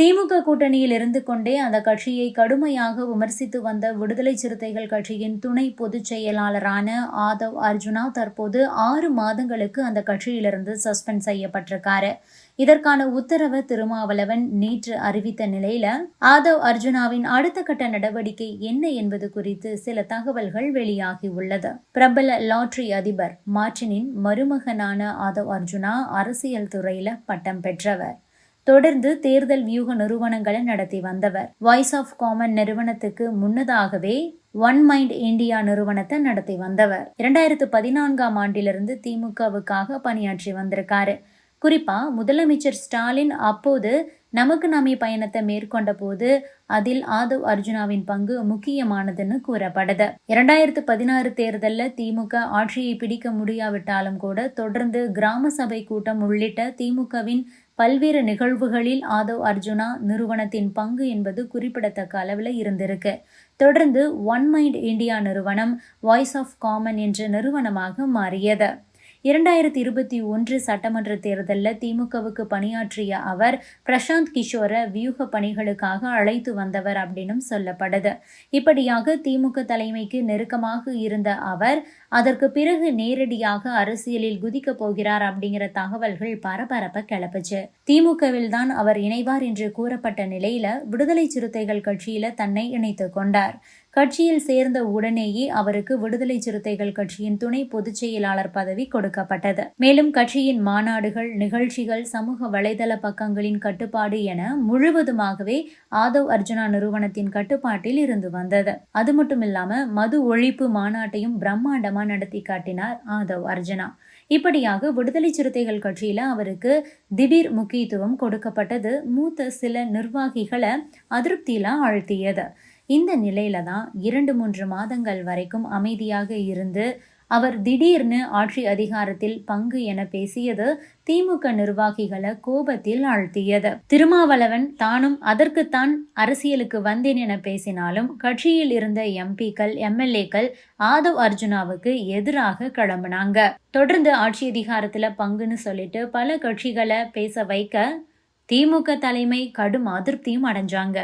திமுக கூட்டணியில் இருந்து கொண்டே அந்த கட்சியை கடுமையாக விமர்சித்து வந்த விடுதலை சிறுத்தைகள் கட்சியின் துணை பொதுச் செயலாளரான ஆதவ் அர்ஜுனா தற்போது ஆறு மாதங்களுக்கு அந்த கட்சியிலிருந்து சஸ்பெண்ட் செய்யப்பட்டிருக்காரு. இதற்கான உத்தரவு திருமாவளவன் நேற்று அறிவித்த நிலையில ஆதவ் அர்ஜுனாவின் அடுத்த கட்ட நடவடிக்கை என்ன என்பது குறித்து சில தகவல்கள் வெளியாகி உள்ளது. பிரபல லாட்டரி அதிபர் மார்டினின் மருமகனான ஆதவ் அர்ஜுனா அரசியல் துறையில பட்டம் பெற்றவர். தொடர்ந்து தேர்தல் வியூக நிறுவனங்களை நடத்தி வந்தவர். வாய்ஸ் ஆஃப் காமன் நிறுவனத்துக்கு முன்னதாகவே ஒன் மைண்ட் இந்தியா நிறுவனத்தை நடத்தி வந்தவர். இரண்டாயிரத்து பதினான்காம் ஆண்டிலிருந்து திமுகவுக்காக பணியாற்றி வந்திருக்காரு. குறிப்பா முதலமைச்சர் ஸ்டாலின் அப்போது நமக்கு நாமே பயணத்தை மேற்கொண்ட போது அதில் ஆதவ் அர்ஜுனாவின் பங்கு முக்கியமானதுன்னு கூறப்படுது. இரண்டாயிரத்து பதினாறு தேர்தலில் திமுக ஆட்சியை பிடிக்க முடியாவிட்டாலும் கூட தொடர்ந்து கிராம சபை கூட்டம் உள்ளிட்ட திமுகவின் பல்வேறு நிகழ்வுகளில் ஆதவ் அர்ஜுனா நிறுவனத்தின் பங்கு என்பது குறிப்பிடத்தக்க அளவில் இருந்திருக்கு. தொடர்ந்து ஒன் மைண்ட் இந்தியா நிறுவனம் வாய்ஸ் ஆஃப் காமன் என்ற நிறுவனமாக மாறியது. இரண்டாயிரத்தி இருபத்தி ஒன்று சட்டமன்ற தேர்தலில் திமுகவுக்கு பணியாற்றிய அவர் பிரசாந்த் கிஷோரை வியூக பணிகளுக்காக அழைத்து வந்தவர் அப்படின்னும் சொல்லப்படுது. இப்படியாக திமுக தலைமைக்கு நெருக்கமாக இருந்த அவர் அதற்கு பிறகு நேரடியாக அரசியலில் குதிக்கப் போகிறார் அப்படிங்கிற தகவல்கள் பரபரப்ப கிளப்புச்சு. திமுகவில் தான் அவர் இணைவார் என்று கூறப்பட்ட நிலையில விடுதலை சிறுத்தைகள் கட்சியில தன்னை இணைத்து கொண்டார். கட்சியில் சேர்ந்த உடனேயே அவருக்கு விடுதலை சிறுத்தைகள் கட்சியின் துணை பொதுச் செயலாளர் பதவி கொடுக்கப்பட்டது. மேலும் கட்சியின் மாநாடுகள் நிகழ்ச்சிகள் சமூக வலைதள பக்கங்களின் கட்டுப்பாடு என முழுவதுமாகவே ஆதவ் அர்ஜுனா நிறுவனத்தின் கட்டுப்பாட்டில் இருந்து வந்தது. அது மட்டும் இல்லாம மது ஒழிப்பு மாநாட்டையும் பிரம்மாண்டமா நடத்தி காட்டினார் ஆதவ் அர்ஜுனா. இப்படியாக விடுதலை சிறுத்தைகள் கட்சியில அவருக்கு திடீர் முக்கிய முக்கியத்துவம் கொடுக்கப்பட்டது மூத்த சில நிர்வாகிகளை அதிருப்தியில ஆழ்த்தியது. இந்த நிலையில தான் இரண்டு மூன்று மாதங்கள் வரைக்கும் அமைதியாக இருந்து அவர் திடீர்னு ஆட்சி அதிகாரத்தில் பங்கு என பேசியது திமுக நிர்வாகிகளை கோபத்தில் ஆழ்த்தியது. திருமாவளவன் தானும் அதற்குத்தான் அரசியலுக்கு வந்தேன் என பேசினாலும் கட்சியில் இருந்த எம்பிக்கள் எம்எல்ஏக்கள் ஆதவ் அர்ஜுனாவுக்கு எதிராக கிளம்புனாங்க. தொடர்ந்து ஆட்சி அதிகாரத்துல பங்குன்னு சொல்லிட்டு பல கட்சிகளை பேச வைக்க திமுக தலைமை கடும் அதிருப்தியும் அடைஞ்சாங்க.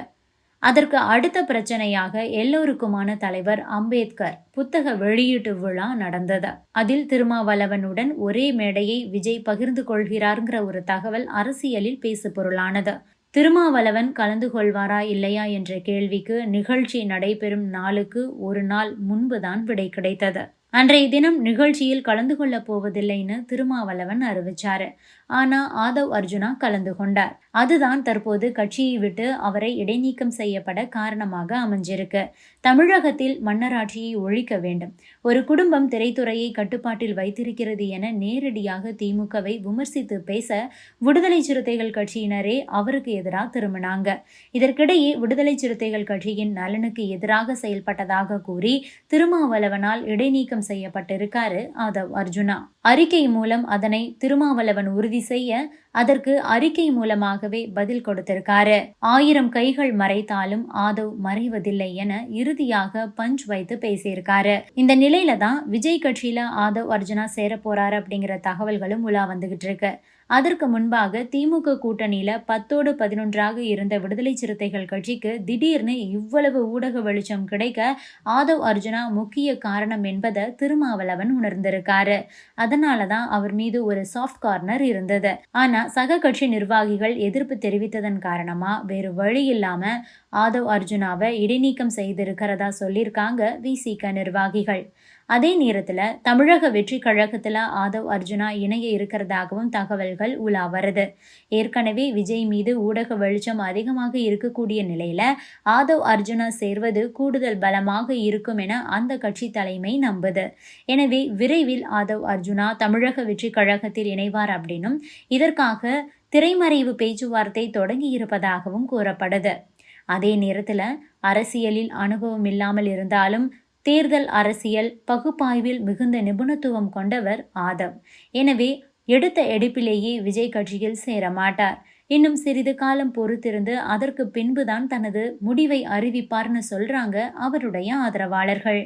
அதற்கு அடுத்த பிரச்சனையாக எல்லோருக்குமான தலைவர் அம்பேத்கர் புத்தக வெளியீட்டு விழா நடந்தது. அதில் திருமாவளவனுடன் ஒரே மேடையை விஜய் பகிர்ந்து கொள்கிறார்ங்கிற ஒரு தகவல் அரசியலில் பேசு பொருளானது திருமாவளவன் கலந்து கொள்வாரா இல்லையா என்ற கேள்விக்கு நிகழ்ச்சி நடைபெறும் நாளுக்கு ஒரு நாள் முன்புதான் விடை கிடைத்தது. அன்றைய தினம் நிகழ்ச்சியில் கலந்து கொள்ளப் போவதில்லைன்னு திருமாவளவன் அறிவிச்சார். ஆனா ஆதவ் அர்ஜுனா கலந்து கொண்டார். அதுதான் தற்போது கட்சியை விட்டு அவரை இடைநீக்கம் செய்யப்பட காரணமாக அமைஞ்சிருக்கு. தமிழகத்தில் மன்னராட்சியை ஒழிக்க வேண்டும். ஒரு குடும்பம் திரைத்துறையை கட்டுப்பாட்டில் வைத்திருக்கிறது என நேரடியாக திமுகவை விமர்சித்து பேச விடுதலை சிறுத்தைகள் கட்சியினரே அவருக்கு எதிராக திரும்பினாங்க. இதற்கிடையே விடுதலை சிறுத்தைகள் கட்சியின் நலனுக்கு எதிராக செயல்பட்டதாக கூறி திருமாவளவனால் இடைநீக்கம் செய்யப்பட்டிருக்காரு. ஆதவ் அர்ஜுனா. அறிக்கை மூலம் அதனை திருமாவளவன் உறுதி செய்ய அதற்கு அறிக்கை மூலமாகவே பதில் கொடுத்திருக்காரு. ஆயிரம் கைகள் மறைத்தாலும் ஆதவ் மறைவதில்லை என இறுதியாக பஞ்ச் வைத்து பேசியிருக்காரு. இந்த நிலையில தான் விஜய் கட்சியில ஆதவ் அர்ஜுனா சேர போறாரு அப்படிங்கிற தகவல்களும் உலா வந்துகிட்டு இருக்கு. அதற்கு முன்பாக திமுக கூட்டணியில பத்தோடு பதினொன்றாக இருந்த விடுதலை சிறுத்தைகள் கட்சிக்கு திடீர்னு இவ்வளவு ஊடக வெளிச்சம் கிடைக்க ஆதவ் அர்ஜுனா முக்கிய காரணம் என்பதை திருமாவளவன் உணர்ந்திருக்காரு. அதனாலதான் அவர் மீது ஒரு சாஃப்ட் கார்னர் இருந்தது. ஆனா சக கட்சி நிர்வாகிகள் எதிர்ப்பு தெரிவித்ததன் காரணமா வேறு வழி இல்லாம ஆதவ் அர்ஜுனாவை இடைநீக்கம் செய்திருக்கிறதா சொல்லியிருக்காங்க விசிக நிர்வாகிகள். அதே நேரத்தில் தமிழக வெற்றி கழகத்தில் ஆதவ் அர்ஜுனா இணைய இருக்கிறதாகவும் தகவல்கள் உலா வருது. ஏற்கனவே விஜய் மீது ஊடக வெளிச்சம் அதிகமாக இருக்கக்கூடிய நிலையில் ஆதவ் அர்ஜுனா சேர்வது கூடுதல் பலமாக இருக்கும் என அந்த கட்சி தலைமை நம்புது. எனவே விரைவில் ஆதவ் அர்ஜுனா தமிழக வெற்றி கழகத்தில் இணைவார் அப்படின்னும் இதற்காக திரைமறைவு பேச்சுவார்த்தை தொடங்கி இருப்பதாகவும் கூறப்படுது. அதே நேரத்தில் அரசியலில் அனுபவம் இல்லாமல் இருந்தாலும் தேர்தல் அரசியல் பகுப்பாய்வில் மிகுந்த நிபுணத்துவம் கொண்டவர் ஆதவ் எனவே எடுத்த எடுப்பிலேயே விஜய் கட்சியில் சேரமாட்டார். இன்னும் சிறிது காலம் பொறுத்திருந்து அதற்கு பின்புதான் தனது முடிவை அறிவிப்பார்னு சொல்றாங்க அவருடைய ஆதரவாளர்கள்.